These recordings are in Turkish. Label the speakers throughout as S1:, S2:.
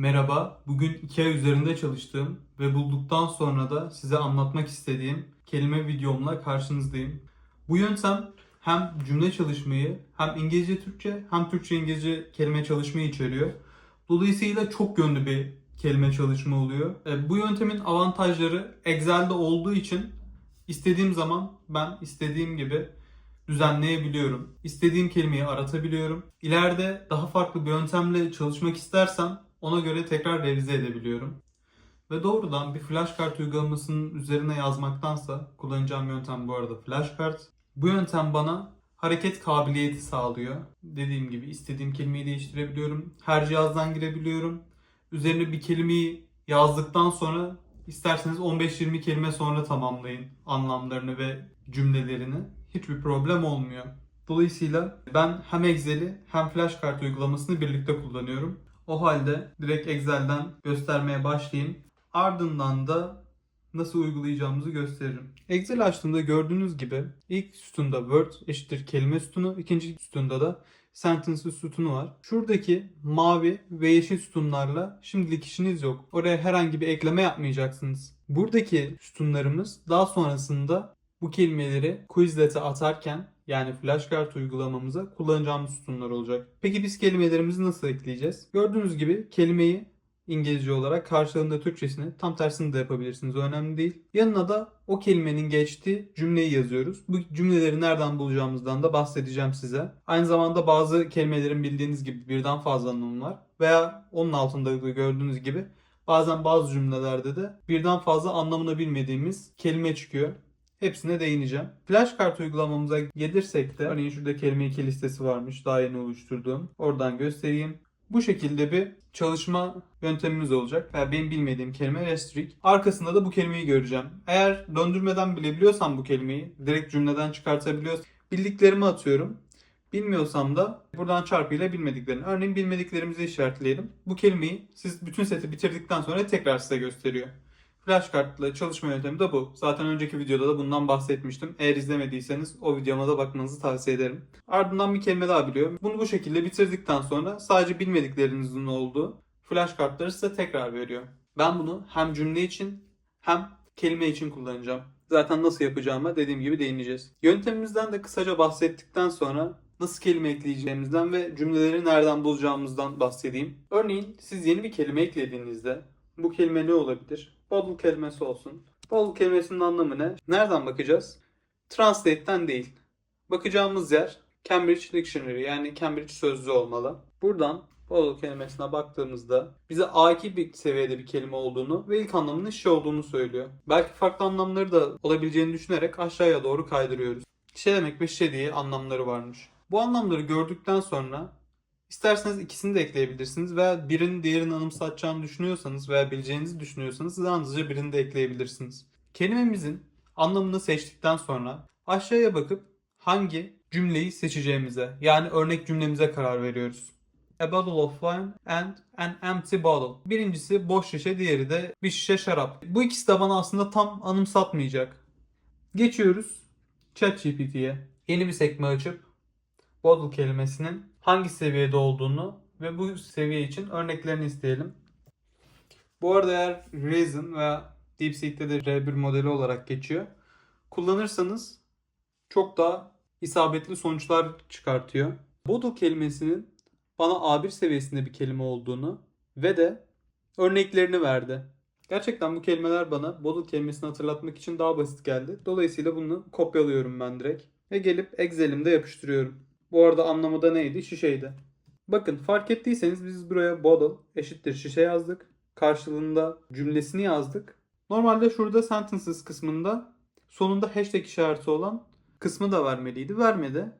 S1: Merhaba, bugün IKEA üzerinde çalıştığım ve bulduktan sonra da size anlatmak istediğim kelime videomla karşınızdayım. Bu yöntem hem cümle çalışmayı hem İngilizce Türkçe hem Türkçe İngilizce kelime çalışmayı içeriyor. Dolayısıyla çok yönlü bir kelime çalışma oluyor. E, Bu yöntemin avantajları Excel'de olduğu için istediğim zaman ben istediğim gibi düzenleyebiliyorum. İstediğim kelimeyi aratabiliyorum. İleride daha farklı bir yöntemle çalışmak istersem ona göre tekrar revize edebiliyorum. Ve doğrudan bir flashcard uygulamasının üzerine yazmaktansa kullanacağım yöntem bu arada flashcard. Bu yöntem bana hareket kabiliyeti sağlıyor. Dediğim gibi istediğim kelimeyi değiştirebiliyorum. Her cihazdan girebiliyorum. Üzerine bir kelimeyi yazdıktan sonra isterseniz 15-20 kelime sonra tamamlayın anlamlarını ve cümlelerini. Hiçbir problem olmuyor. Dolayısıyla ben hem Excel'i hem flashcard uygulamasını birlikte kullanıyorum. O halde direkt Excel'den göstermeye başlayayım. Ardından da nasıl uygulayacağımızı gösteririm. Excel açtığımda gördüğünüz gibi ilk sütunda Word eşittir kelime sütunu, ikinci sütunda da Sentences sütunu var. Şuradaki mavi ve yeşil sütunlarla şimdilik işiniz yok. Oraya herhangi bir ekleme yapmayacaksınız. Buradaki sütunlarımız daha sonrasında bu kelimeleri Quizlet'e atarken yani flashcard uygulamamıza kullanacağımız sütunlar olacak. Peki biz kelimelerimizi nasıl ekleyeceğiz? Gördüğünüz gibi kelimeyi İngilizce olarak karşılığında Türkçesini tam tersini de yapabilirsiniz. O önemli değil. Yanına da o kelimenin geçtiği cümleyi yazıyoruz. Bu cümleleri nereden bulacağımızdan da bahsedeceğim size. Aynı zamanda bazı kelimelerin bildiğiniz gibi birden fazla anlamı var. Veya onun altında da gördüğünüz gibi bazen bazı cümlelerde de birden fazla anlamını bilmediğimiz kelime çıkıyor. Hepsine değineceğim. Flashcard uygulamamıza gelirsek de örneğin şurada kelime iki listesi varmış daha yeni oluşturduğum. Oradan göstereyim. Bu şekilde bir çalışma yöntemimiz olacak. Yani benim bilmediğim kelime restrict. Arkasında da bu kelimeyi göreceğim. Eğer döndürmeden bilebiliyorsam bu kelimeyi direkt cümleden çıkartabiliyorsam bildiklerimi atıyorum. Bilmiyorsam da buradan çarpıyla bilmediklerini. Örneğin bilmediklerimizi işaretleyelim. Bu kelimeyi siz bütün seti bitirdikten sonra tekrar size gösteriyor. Flashcard'la çalışma yöntemi de bu. Zaten önceki videoda da bundan bahsetmiştim. Eğer izlemediyseniz o videoma da bakmanızı tavsiye ederim. Ardından bir kelime daha biliyor. Bunu bu şekilde bitirdikten sonra sadece bilmediklerinizin olduğu flashcardları size tekrar veriyor. Ben bunu hem cümle için hem kelime için kullanacağım. Zaten nasıl yapacağıma dediğim gibi değineceğiz. Yöntemimizden de kısaca bahsettikten sonra nasıl kelime ekleyeceğimizden ve cümleleri nereden bulacağımızdan bahsedeyim. Örneğin siz yeni bir kelime eklediğinizde bu kelime ne olabilir? Bottle kelimesi olsun. Bottle kelimesinin anlamı ne? Nereden bakacağız? Translate'ten değil. Bakacağımız yer Cambridge Dictionary yani Cambridge sözlüğü olmalı. Buradan bottle kelimesine baktığımızda bize A2 bir seviyede bir kelime olduğunu ve ilk anlamının şişe olduğunu söylüyor. Belki farklı anlamları da olabileceğini düşünerek aşağıya doğru kaydırıyoruz. Şişe demek ve şişe diye anlamları varmış. Bu anlamları gördükten sonra İsterseniz ikisini de ekleyebilirsiniz veya birinin diğerini anımsatacağını düşünüyorsanız veya bileceğinizi düşünüyorsanız yalnızca birini de ekleyebilirsiniz. Kelimemizin anlamını seçtikten sonra aşağıya bakıp hangi cümleyi seçeceğimize yani örnek cümlemize karar veriyoruz. A bottle of wine and an empty bottle. Birincisi boş şişe, diğeri de bir şişe şarap. Bu ikisi de bana aslında tam anımsatmayacak. Geçiyoruz ChatGPT'ye. Yeni bir sekme açıp bottle kelimesinin hangi seviyede olduğunu ve bu seviye için örneklerini isteyelim. Bu arada eğer Reason veya DeepSeek'te de R1 modeli olarak geçiyor. Kullanırsanız çok daha isabetli sonuçlar çıkartıyor. Bottle kelimesinin bana A1 seviyesinde bir kelime olduğunu ve de örneklerini verdi. Gerçekten bu kelimeler bana bottle kelimesini hatırlatmak için daha basit geldi. Dolayısıyla bunu kopyalıyorum ben direkt. Ve gelip Excel'imde yapıştırıyorum. Bu arada anlamı da neydi? Şişeydi. Bakın fark ettiyseniz biz buraya bottle eşittir şişe yazdık. Karşılığında cümlesini yazdık. Normalde şurada sentences kısmında sonunda hashtag işareti olan kısmı da vermeliydi. Vermedi.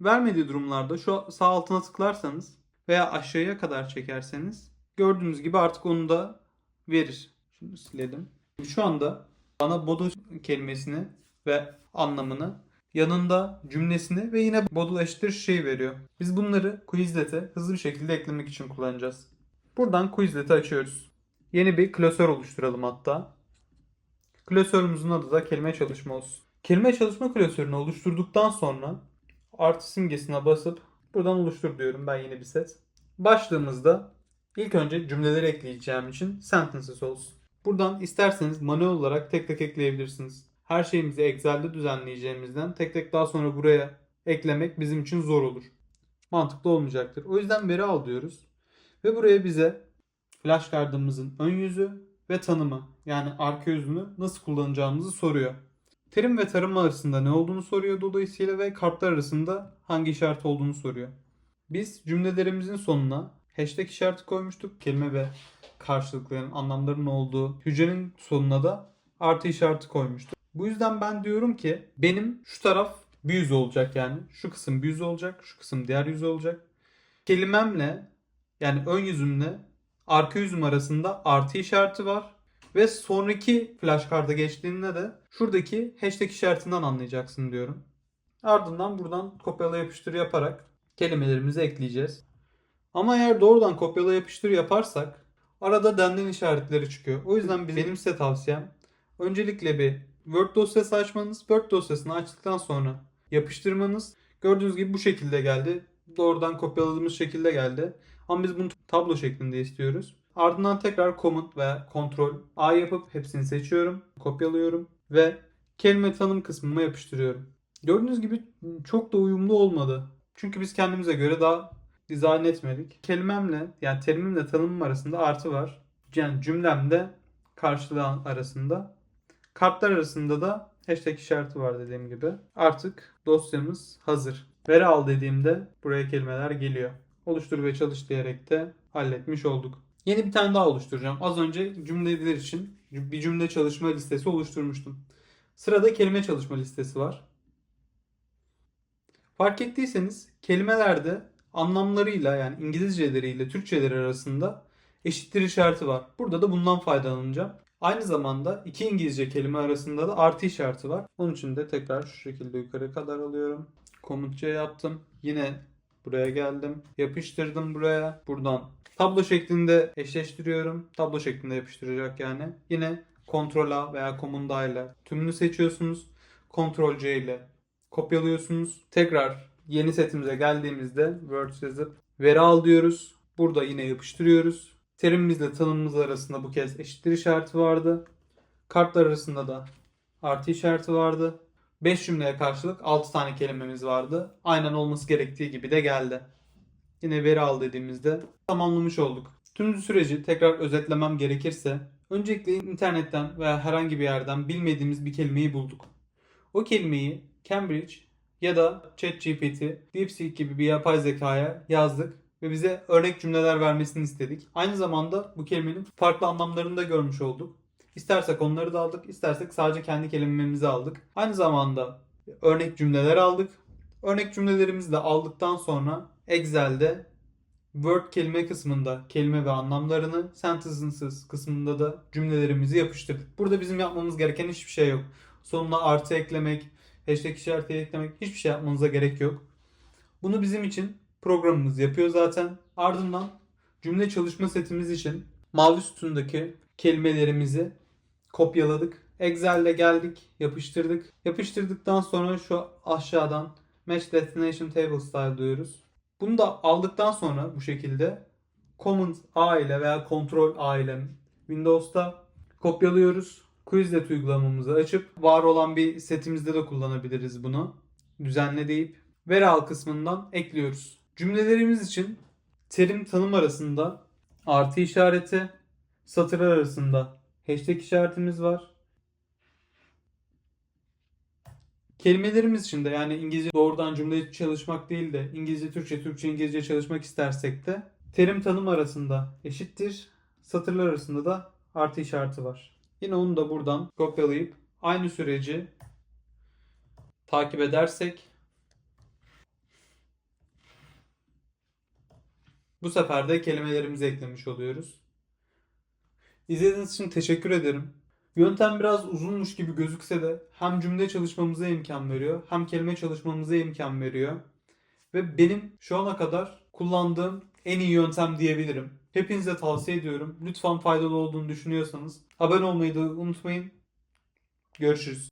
S1: Vermediği durumlarda şu sağ altına tıklarsanız veya aşağıya kadar çekerseniz gördüğünüz gibi artık onu da verir. Şunu silelim. Şu anda bana bottle kelimesini ve anlamını yanında cümlesini ve yine bottle eşittir şey veriyor. Biz bunları Quizlet'e hızlı bir şekilde eklemek için kullanacağız. Buradan Quizlet'i açıyoruz. Yeni bir klasör oluşturalım hatta. Klasörümüzün adı da kelime çalışma olsun. Kelime çalışma klasörünü oluşturduktan sonra artı simgesine basıp buradan oluştur diyorum ben yeni bir set. Başlığımızda İlk önce cümleleri ekleyeceğim için sentences olsun. Buradan isterseniz manuel olarak tek tek ekleyebilirsiniz. Her şeyimizi Excel'de düzenleyeceğimizden tek tek daha sonra buraya eklemek bizim için zor olur. Mantıklı olmayacaktır. O yüzden veri al diyoruz. Ve buraya bize flashcard'ımızın ön yüzü ve tanımı yani arka yüzünü nasıl kullanacağımızı soruyor. Terim ve tarım arasında ne olduğunu soruyor dolayısıyla ve kartlar arasında hangi işaret olduğunu soruyor. Biz cümlelerimizin sonuna hashtag işareti koymuştuk. Kelime ve karşılıkların anlamlarının olduğu hücrenin sonuna da artı işareti koymuştuk. Bu yüzden ben diyorum ki benim şu taraf bir yüz olacak yani. Şu kısım bir yüz olacak. Şu kısım diğer yüz olacak. Kelimemle yani ön yüzümle arka yüzüm arasında artı işareti var. Ve sonraki flashcard'a geçtiğinde de şuradaki hashtag işaretinden anlayacaksın diyorum. Ardından buradan kopyala yapıştır yaparak kelimelerimizi ekleyeceğiz. Ama eğer doğrudan kopyala yapıştır yaparsak arada denden işaretleri çıkıyor. O yüzden benim size tavsiyem öncelikle bir Word dosyası açmanız. Word dosyasını açtıktan sonra yapıştırmanız. Gördüğünüz gibi bu şekilde geldi. Doğrudan kopyaladığımız şekilde geldi. Ama biz bunu tablo şeklinde istiyoruz. Ardından tekrar Command veya Ctrl A yapıp hepsini seçiyorum. Kopyalıyorum ve kelime tanım kısmıma yapıştırıyorum. Gördüğünüz gibi çok da uyumlu olmadı. Çünkü biz kendimize göre daha dizayn etmedik. Kelimemle yani terimimle tanımım arasında artı var. Yani cümlemde karşılığı arasında. Kartlar arasında da hashtag işareti var dediğim gibi. Artık dosyamız hazır. Veri al dediğimde buraya kelimeler geliyor. Oluştur ve çalış diyerek de halletmiş olduk. Yeni bir tane daha oluşturacağım. Az önce cümleler için bir cümle çalışma listesi oluşturmuştum. Sırada kelime çalışma listesi var. Fark ettiyseniz kelimelerde anlamlarıyla yani İngilizceleriyle Türkçeleri arasında eşittir işareti var. Burada da bundan faydalanacağım. Aynı zamanda iki İngilizce kelime arasında da artı işareti var. Onun için de tekrar şu şekilde yukarı kadar alıyorum. Komut C yaptım. Yine buraya geldim. Yapıştırdım buraya. Buradan tablo şeklinde eşleştiriyorum. Tablo şeklinde yapıştıracak yani. Yine Ctrl A veya Command A ile tümünü seçiyorsunuz. Ctrl C ile kopyalıyorsunuz. Tekrar yeni setimize geldiğimizde Word yazıp veri al diyoruz. Burada yine yapıştırıyoruz. Terimimizle tanımımız arasında bu kez eşittir işareti vardı. Kartlar arasında da artı işareti vardı. 5 cümleye karşılık 6 tane kelimemiz vardı. Aynen olması gerektiği gibi de geldi. Yine veri al dediğimizde tamamlamış olduk. Tüm süreci tekrar özetlemem gerekirse öncelikle internetten veya herhangi bir yerden bilmediğimiz bir kelimeyi bulduk. O kelimeyi Cambridge ya da ChatGPT, DeepSeek gibi bir yapay zekaya yazdık ve bize örnek cümleler vermesini istedik. Aynı zamanda bu kelimenin farklı anlamlarını da görmüş olduk. İstersek onları da aldık, istersek sadece kendi kelimemizi aldık. Aynı zamanda örnek cümleler aldık. Örnek cümlelerimizi de aldıktan sonra Excel'de Word kelime kısmında kelime ve anlamlarını, sentences kısmında da cümlelerimizi yapıştırdık. Burada bizim yapmamız gereken hiçbir şey yok. Sonuna artı eklemek, hashtag işareti eklemek hiçbir şey yapmanıza gerek yok. Bunu bizim için programımız yapıyor zaten. Ardından cümle çalışma setimiz için mavi sütundaki kelimelerimizi kopyaladık. Excel'de geldik, yapıştırdık. Yapıştırdıktan sonra şu aşağıdan Match Destination Table Style diyoruz. Bunu da aldıktan sonra bu şekilde Command A ile veya Ctrl A ile Windows'ta kopyalıyoruz. Quizlet uygulamamızı açıp var olan bir setimizde de kullanabiliriz bunu. Düzenle deyip veri al kısmından ekliyoruz. Cümlelerimiz için terim tanım arasında artı işareti, satırlar arasında hashtag işaretimiz var. Kelimelerimiz için de yani İngilizce doğrudan cümle çalışmak değil de İngilizce Türkçe, Türkçe İngilizce çalışmak istersek de terim tanım arasında eşittir. Satırlar arasında da artı işareti var. Yine onu da buradan kopyalayıp aynı süreci takip edersek bu sefer de kelimelerimizi eklemiş oluyoruz. İzlediğiniz için teşekkür ederim. Yöntem biraz uzunmuş gibi gözükse de hem cümle çalışmamıza imkan veriyor hem kelime çalışmamıza imkan veriyor. Ve benim şu ana kadar kullandığım en iyi yöntem diyebilirim. Hepinize tavsiye ediyorum. Lütfen faydalı olduğunu düşünüyorsanız abone olmayı da unutmayın. Görüşürüz.